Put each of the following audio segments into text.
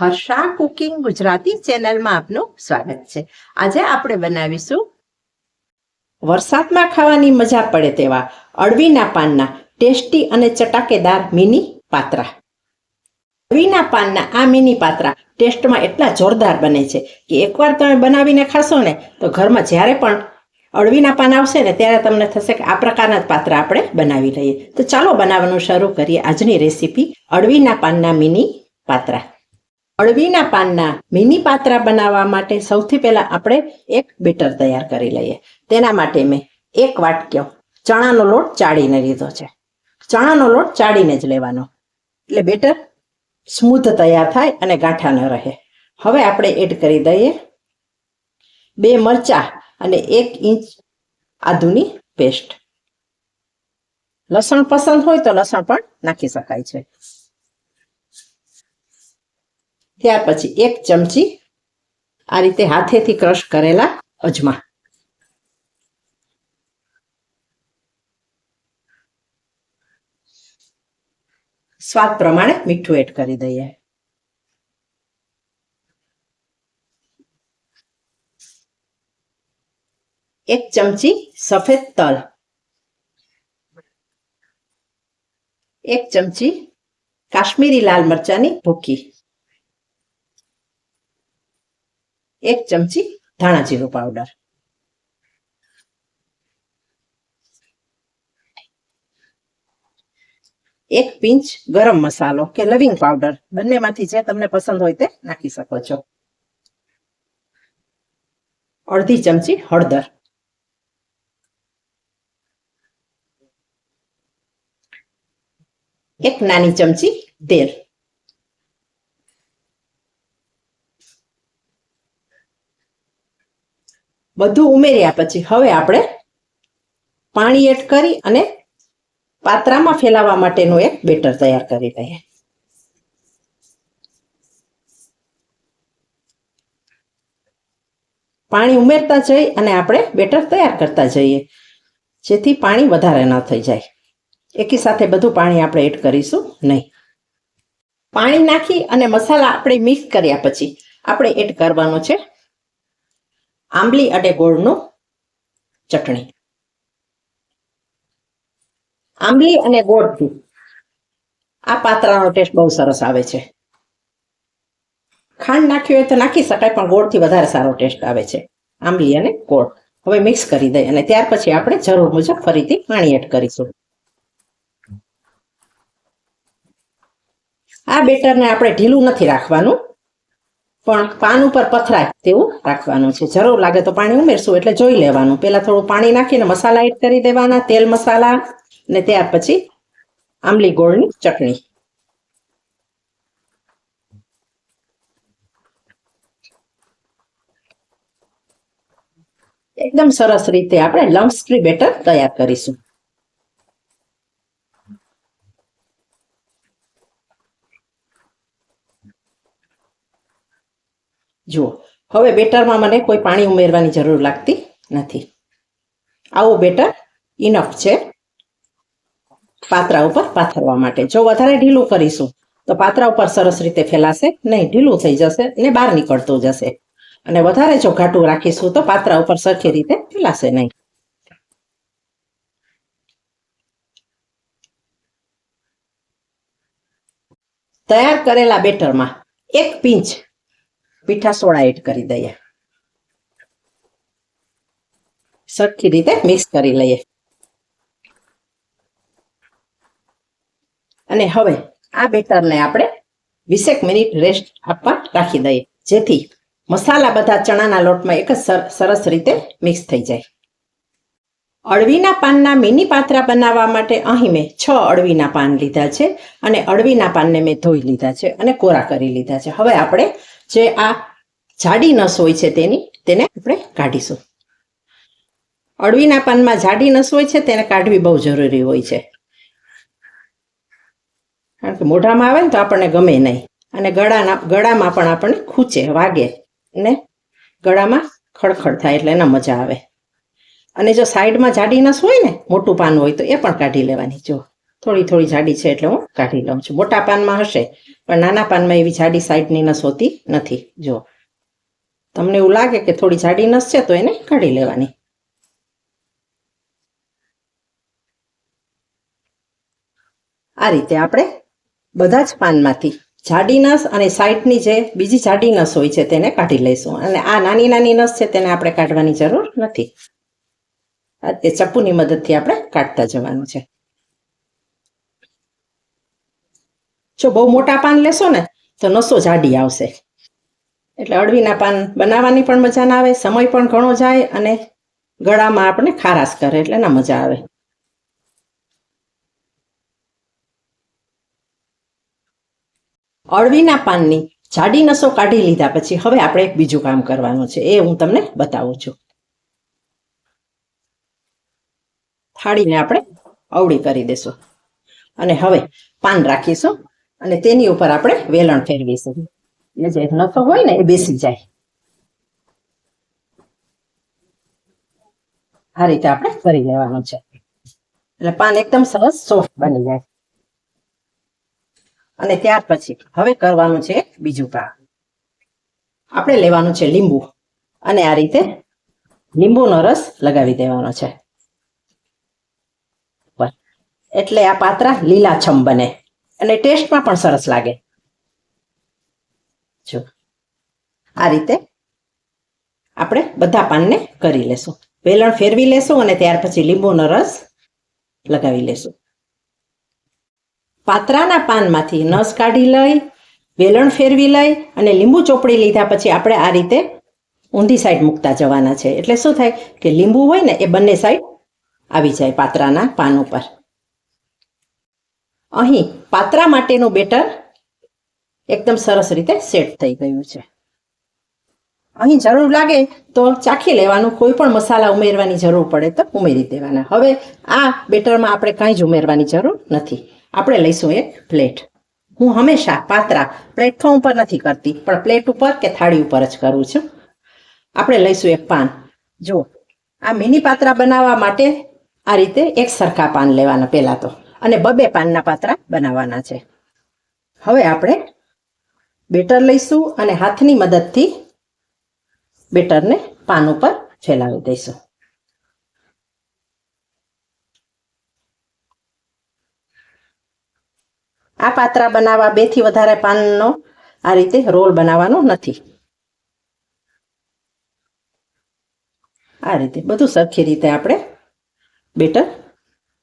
Harsha cooking Gujarati ચેનલમાં આપનું સ્વાગત છે. આજે આપણે બનાવીશું વરસાદમાં ખાવાની મજા પડે તેવા અળવીના પાનના ટેસ્ટી અને ચટાકેદાર મિની પાત્રા. અળવીના પાનના આ મિની પાત્રા ટેસ્ટમાં એટલા જોરદાર બને છે કે એકવાર તમે બનાવીને ખાશો ને તો ઘરમાં જ્યારે પણ અળવીના પાન આવશે ને ત્યારે તમને થશે કે આ પ્રકારના જ પાત્ર આપણે બનાવી લઈએ. તો ચાલો બનાવવાનું શરૂ કરીએ આજની રેસીપી અળવીના પાનના મિની પાત્રા. અળવીના પાનના મિની પાત્રા બનાવવા માટે સૌથી પહેલા આપણે એક બેટર તૈયાર કરી લઈએ. તેના માટે મેં એક વાટક્યો ચણાનો લોટ ચાળીને લીધો છે. ચણાનો લોટ ચાળીને જ લેવાનો. એટલે બેટર સ્મૂથ તૈયાર થાય અને ગાંઠા ન રહે. હવે આપણે એડ કરી દઈએ બે મરચા અને એક ઇંચ આદુની પેસ્ટ. લસણ પસંદ હોય તો લસણ પણ નાખી શકાય છે. ત્યાર પછી એક ચમચી આ રીતે હાથેથી ક્રશ કરેલા અજમા. સ્વાદ પ્રમાણે મીઠું એડ કરી દઈએ. એક ચમચી સફેદ તલ. એક ચમચી કાશ્મીરી લાલ મરચાની ભૂકી. એક ચમચી ધાણા જીરું પાવડર એક પિંચ ગરમ મસાલો કે લવિંગ પાવડર બંનેમાંથી જે તમને પસંદ હોય તે નાખી શકો છો. અડધી ચમચી હળદર. એક નાની ચમચી તેલ. બધું ઉમેર્યા પછી હવે આપણે પાણી એડ કરી અને પાત્રામાં ફેલાવવા માટેનું એક બેટર તૈયાર કરી લઈએ. પાણી ઉમેરતા જઈ અને આપણે બેટર તૈયાર કરતા જઈએ. જેથી પાણી વધારે ન થઈ જાય. એકી સાથે બધું પાણી આપણે એડ કરીશું નહીં. પાણી નાખી અને મસાલા આપણે મિક્સ કર્યા પછી આપણે એડ કરવાનો છે. આંબલી અને ગોળનું ચટણી. આંબલી અને ગોળથી આ પાત્રાનો ટેસ્ટ બહુ સરસ આવે છે. ખાંડ નાખી હોય તો નાખી શકાય, પણ ગોળથી વધારે સારો ટેસ્ટ આવે છે. આંબલી અને ગોળ. હવે મિક્સ કરી દઈએ અને ત્યાર પછી આપણે જરૂર મુજબ ફરીથી પાણી એડ કરીશું. આ બેટરને આપણે ઢીલું નથી રાખવાનું. પણ પાન ઉપર પથરાય તેવું રાખવાનું છે. જરૂર લાગે તો પાણી ઉમેરશું, એટલે જોઈ લેવાનું. પહેલાં થોડું પાણી નાખીને મસાલા એડ કરી દેવાના, તેલ મસાલા ને ત્યાર પછી આંબલી ગોળની ચટણી. એકદમ સરસ રીતે આપણે લમ્સ ફ્રી બેટર તૈયાર કરીશું. જુઓ, હવે બેટરમાં મને કોઈ પાણી ઉમેરવાની જરૂર લાગતી નથી. આવું બેટર ઇનફ છે પાત્રા ઉપર પાથરવા માટે. જો વધારે ઢીલું કરીશું, તો પાત્રા ઉપર સરસ રીતે ફેલાશે, નહીં, ઢીલું થઈ જશે ને બહાર નીકળતું જશે. અને વધારે જો ઘાટું રાખીશું, તો પાત્રા ઉપર સરખી રીતે ફેલાશે નહીં. તૈયાર કરેલા બેટરમાં એક પિંચ મીઠા સોડા એડ કરી દઈએ. સરખી રીતે મિક્સ કરી લઈએ. અને હવે આ બેટરને આપણે વીસેક મિનિટ રેસ્ટ આપવા રાખી દઈએ. જેથી મસાલા બધા ચણાના લોટમાં એક જ સરસ રીતે મિક્સ થઈ જાય. અળવીના પાનના મિની પાત્રા બનાવવા માટે અહીં મેં છ અળવીના પાન લીધા છે અને અળવીના પાનને મેં ધોઈ લીધા છે અને કોરા કરી લીધા છે. હવે આપણે જે આ જાડી નસ હોય છે તેની, તેને આપણે કાઢીશું. અળવીના પાનમાં જાડી નસ હોય છે, તેને કાઢવી બહુ જરૂરી હોય છે. કારણ કે મોઢામાં આવે ને તો આપણને ગમે નહીં. અને ગળાના, ગળામાં પણ આપણને ખૂચે, વાગે ને ગળામાં ખડખડ થાય એટલે એના મજા આવે. અને જો સાઈડમાં જાડી નસ હોય ને, મોટું પાન હોય તો એ પણ કાઢી લેવાની, જો. થોડી થોડી જાડી છે એટલે હું કાઢી લઉં છું. મોટા પાનમાં હશે, પણ નાના પાનમાં એવી જાડી સાઈડની નસ હોતી નથી. જો તમને એવું લાગે કે થોડી જાડી નસ છે, તો એને કાઢી લેવાની. આ રીતે આપણે બધા જ પાનમાંથી જાડી નસ અને સાઈડની જે બીજી જાડી નસ હોય છે, તેને કાઢી લઈશું. અને આ નાની નાની નસ છે, તેને આપણે કાઢવાની જરૂર નથી. આ તે ચપ્પુની મદદથી આપણે કાઢતા જવાનું છે. જો બહુ મોટા પાન લેશો ને, તો નસો જાડી આવશે. એટલે અળવીના પાન બનાવવાની પણ મજા ના આવે, સમય પણ ઘણો જાય અને ગળામાં આપણે ખારાશ કરે એટલે ના મજા આવે. અળવીના પાનની જાડી નસો કાઢી લીધા પછી હવે આપણે એક બીજું કામ કરવાનું છે, એ હું તમને બતાવું છું. થાળીને આપણે અવળી કરી દેશું. અને હવે પાન રાખીશું. અને તેની ઉપર આપણે વેલણ ફેરવીશું. એ જે નસો હોય ને એ બેસી જાય. આ રીતે આપણે કરી લેવાનું છે. એટલે પાન એકદમ સરસ સોફ્ટ બની જાય. અને ત્યાર પછી હવે કરવાનું છે બીજું કામ આપણે લેવાનું છે લીંબુ. અને આ રીતે લીંબુનો રસ લગાવી દેવાનો છે. એટલે આ પાત્રા લીલાછમ બને. અને ટેસ્ટમાં પણ સરસ લાગે. જો, આ રીતે આપણે બધા પાનને કરી લેશું. વેલણ ફેરવી લેશું અને ત્યાર પછી લીંબુનો રસ લગાવી લેશું. પાત્રાના પાનમાંથી નસ કાઢી લઈ, વેલણ ફેરવી લઈ અને લીંબુ ચોપડી લીધા પછી આપણે આ રીતે ઊંધી સાઈડ મૂકતા જવાના છે. એટલે શું થાય કે લીંબુ હોય ને એ બંને સાઈડ આવી જાય પાત્રાના પાન ઉપર. અહીં પાત્રા માટેનું બેટર એકદમ સરસ રીતે સેટ થઈ ગયું છે. અહીં જરૂર લાગે તો ચાખી લેવાનું, કોઈ પણ મસાલા ઉમેરવાની જરૂર પડે તો ઉમેરી દેવાના. હવે આ બેટરમાં આપણે કાંઈ જ ઉમેરવાની જરૂર નથી. આપણે લઈશું એક પ્લેટ. હું હંમેશા પાત્રા પ્લેટફોર્મ ઉપર નથી કરતી, પણ પ્લેટ ઉપર કે થાળી ઉપર જ કરું છું. આપણે લઈશું એક પાન. જુઓ, આ મિની પાત્રા બનાવવા માટે આ રીતે એક સરખા પાન લેવાના પહેલાં તો. અને બબે પાનના પાત્રા બનાવવાના છે. હવે આપણે બેટર લઈશું અને હાથની મદદથી બેટરને પાન ઉપર ફેલાવી દઈશું. આ પાત્રા બનાવવા બેથી વધારે પાનનો આ રીતે રોલ બનાવવાનો નથી. આ રીતે બધું સરખી રીતે આપણે બેટર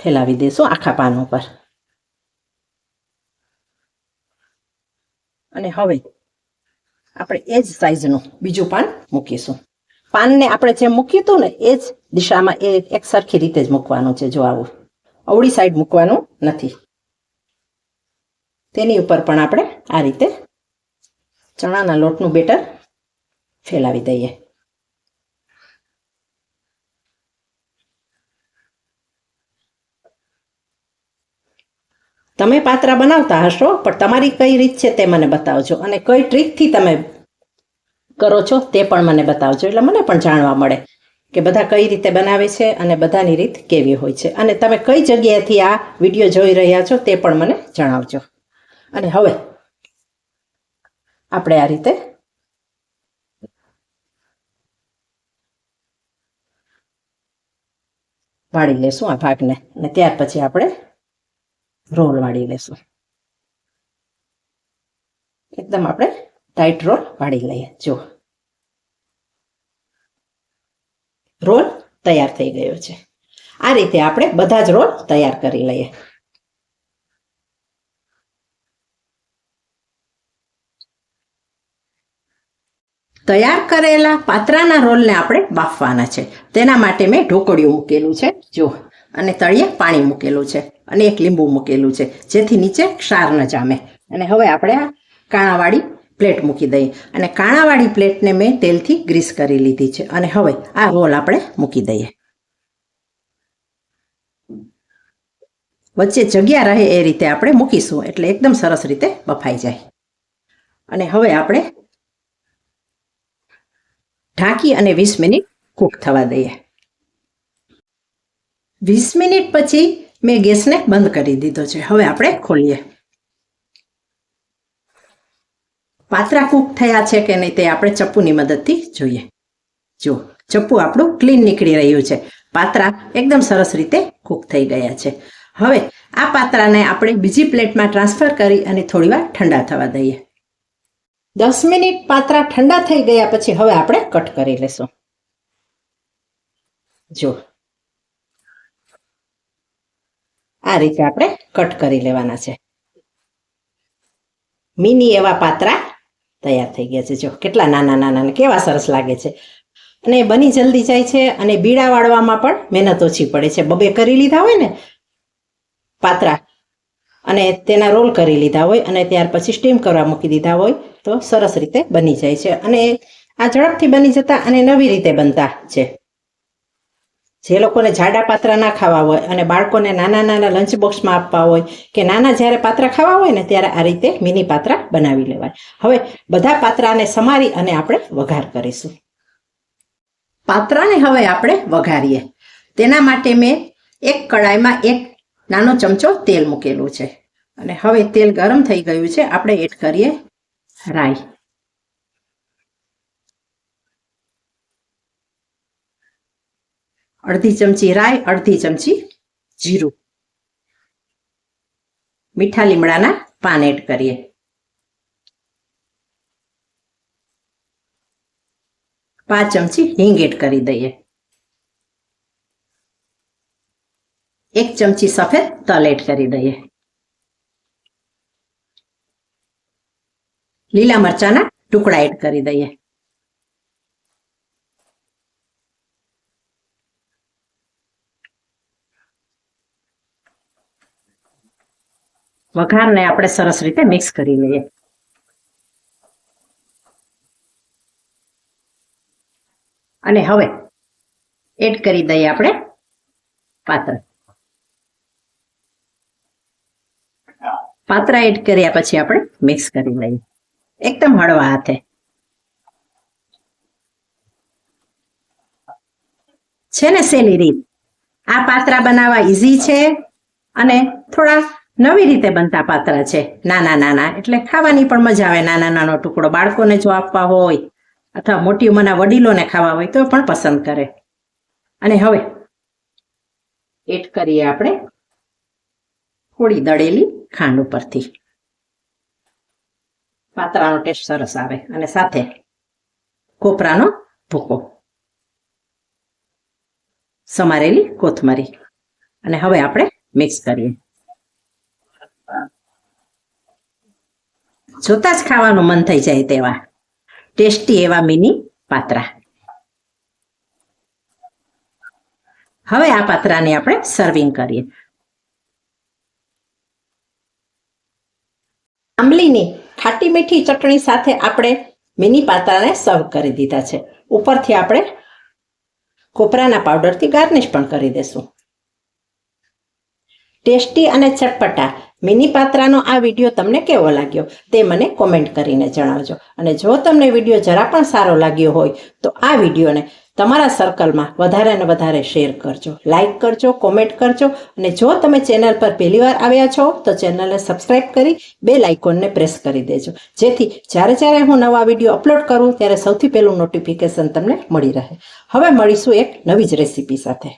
ફેલાવી દઈશું આખા પાન ઉપર અને હવે આપણે એ જ સાઇઝનું બીજું પાન મૂકીશું. પાનને આપણે જેમ મૂક્યું હતું ને એ જ દિશામાં એ એક સરખી રીતે જ મૂકવાનું છે જો આવું અવળી સાઈડ મૂકવાનું નથી. તેની ઉપર પણ આપણે આ રીતે ચણાના લોટનું બેટર ફેલાવી દઈએ. તમે પાત્રા બનાવતા હશો, પણ તમારી કઈ રીત છે તે મને બતાવજો. અને કઈ ટ્રીકથી તમે કરો છો તે પણ મને બતાવજો. એટલે મને પણ જાણવા મળે કે બધા કઈ રીતે બનાવે છે અને બધાની રીત કેવી હોય છે. અને તમે કઈ જગ્યાએથી આ વીડિયો જોઈ રહ્યા છો તે પણ મને જણાવજો. અને હવે આપણે આ રીતે વાળી લેશું આ ભાગને. અને ત્યાર પછી આપણે રોલ વાળી લેશું. એકદમ આપણે ટાઈટ રોલ વાળી લઈએ. જો રોલ તૈયાર થઈ ગયો છે. આ રીતે આપણે બધા જ રોલ તૈયાર કરી લઈએ. તૈયાર કરેલા પાત્રાના રોલને આપણે બાફવાના છે. તેના માટે મેં ઢોકળિયું મૂકેલું છે. જો અને તળિયે પાણી મૂકેલું છે અને એક લીંબુ મૂકેલું છે, જેથી નીચે ક્ષાર ન જામે. અને હવે આપણે આ કાણાવાળી પ્લેટ મૂકી દઈએ. અને કાણાવાળી પ્લેટને મેં તેલથી ગ્રીસ કરી લીધી છે. અને હવે આ રોલ આપણે મૂકી દઈએ. વચ્ચે જગ્યા રહે એ રીતે આપણે મૂકીશું, એટલે એકદમ સરસ રીતે બફાઈ જાય. અને હવે આપણે ઢાંકી અને વીસ મિનિટ કૂક થવા દઈએ. વીસ મિનિટ પછી મેં ગેસને બંધ કરી દીધો છે. હવે આપણે ખોલીએ. પાત્રા કૂક થયા છે કે નહીં તે આપણે ચપ્પુની મદદથી જોઈએ. જો ચપ્પુ આપણું ક્લીન નીકળી રહ્યું છે. પાત્રા એકદમ સરસ રીતે કૂક થઈ ગયા છે. હવે આ પાત્રાને આપણે બીજી પ્લેટમાં ટ્રાન્સફર કરી અને થોડીવાર ઠંડા થવા દઈએ. દસ મિનિટ પાત્રા ઠંડા થઈ ગયા પછી હવે આપણે કટ કરી લેશું. જો આ રીતે આપણે કટ કરી લેવાના છે. મિની એવા પાત્રા તૈયાર થઈ ગયા છે. જો, કેટલા નાના નાના કેવા સરસ લાગે છે. અને બની જલ્દી જાય છે અને બીડા વાળવામાં પણ મહેનત ઓછી પડે છે. બબે કરી લીધા હોય ને પાત્રા, અને તેના રોલ કરી લીધા હોય અને ત્યાર પછી સ્ટીમ કરવા મૂકી દીધા હોય તો સરસ રીતે બની જાય છે. અને આ ઝડપથી બની જતા અને નવી રીતે બનતા છે. જે લોકોને જાડા પાત્રા ના ખાવા હોય અને બાળકોને નાના નાના લંચ બોક્સમાં આપવા હોય કે નાના જ્યારે પાત્રા ખાવા હોય ને ત્યારે આ રીતે મિની પાત્રા બનાવી લેવાય. હવે બધા પાત્રાને સમારી અને આપણે વઘાર કરીશું. પાત્રાને હવે આપણે વઘારીએ. તેના માટે મેં એક કડાઈમાં એક નાનો ચમચો તેલ મૂકેલું છે. અને હવે તેલ ગરમ થઈ ગયું છે. આપણે એડ કરીએ રાઈ. અડધી ચમચી રાઈ અડધી ચમચી જીરું મીઠા લીમડાના પાન એડ કરીએ. પાંચ ચમચી હિંગ એડ કરી દઈએ. એક ચમચી સફેદ તલ એડ કરી દઈએ. લીલા મરચાના ટુકડા એડ કરી દઈએ. વઘારને આપણે સરસ રીતે મિક્સ કરી લઈએ. અને હવે એડ કરી દઈએ આપણે પાત્ર. પાત્રા એડ કર્યા પછી આપણે મિક્સ કરી લઈએ. એકદમ હળવા હાથે. છે ને સેલી રીત. આ પાત્રા બનાવવા ઈઝી છે અને થોડા નવી રીતે બનતા પાત્રા છે. નાના નાના, એટલે ખાવાની પણ મજા આવે. નાના નાનો ટુકડો બાળકોને જો આપવા હોય, અથવા મોટી ઉંમરના વડીલોને ખાવા હોય, તો પણ પસંદ કરે. અને હવે, એડ કરીએ આપણે થોડી દળેલી ખાંડ ઉપરથી. પાતરાનો ટેસ્ટ સરસ આવે અને સાથે કોપરાનો ભૂકો. સમારેલી કોથમરી. અને હવે આપણે મિક્સ કરીએ. જોતા જ ખાવાનું મન થઈ જાય તેવા. ટેસ્ટી એવા મિની પાત્રા. હવે આ પાત્રાને આપણે સર્વિંગ કરીએ. આંબલીની ખાટી મીઠી ચટણી સાથે આપણે મિની પાત્રાને સર્વ કરી દીધા છે. ઉપરથી આપણે કોપરાના પાવડરથી ગાર્નિશ પણ કરી દેશું. ટેસ્ટી અને ચટપટા મિની પાત્રાનો આ વીડિયો તમને કેવો લાગ્યો તે મને કોમેન્ટ કરીને જણાવજો. અને જો તમને વીડિયો જરા પણ સારો લાગ્યો હોય, તો આ વિડીયોને તમારા સર્કલમાં વધારે ને વધારે શેર કરજો. લાઇક કરજો કોમેન્ટ કરજો, અને જો તમે ચેનલ પર પહેલીવાર આવ્યા છો, તો ચેનલને સબસ્ક્રાઈબ કરી બે લાઇકોનને પ્રેસ કરી દેજો. જેથી જ્યારે જ્યારે હું નવા વીડિયો અપલોડ કરું, ત્યારે સૌથી પહેલું નોટિફિકેશન તમને મળી રહે. હવે મળીશું એક નવી જ રેસીપી સાથે.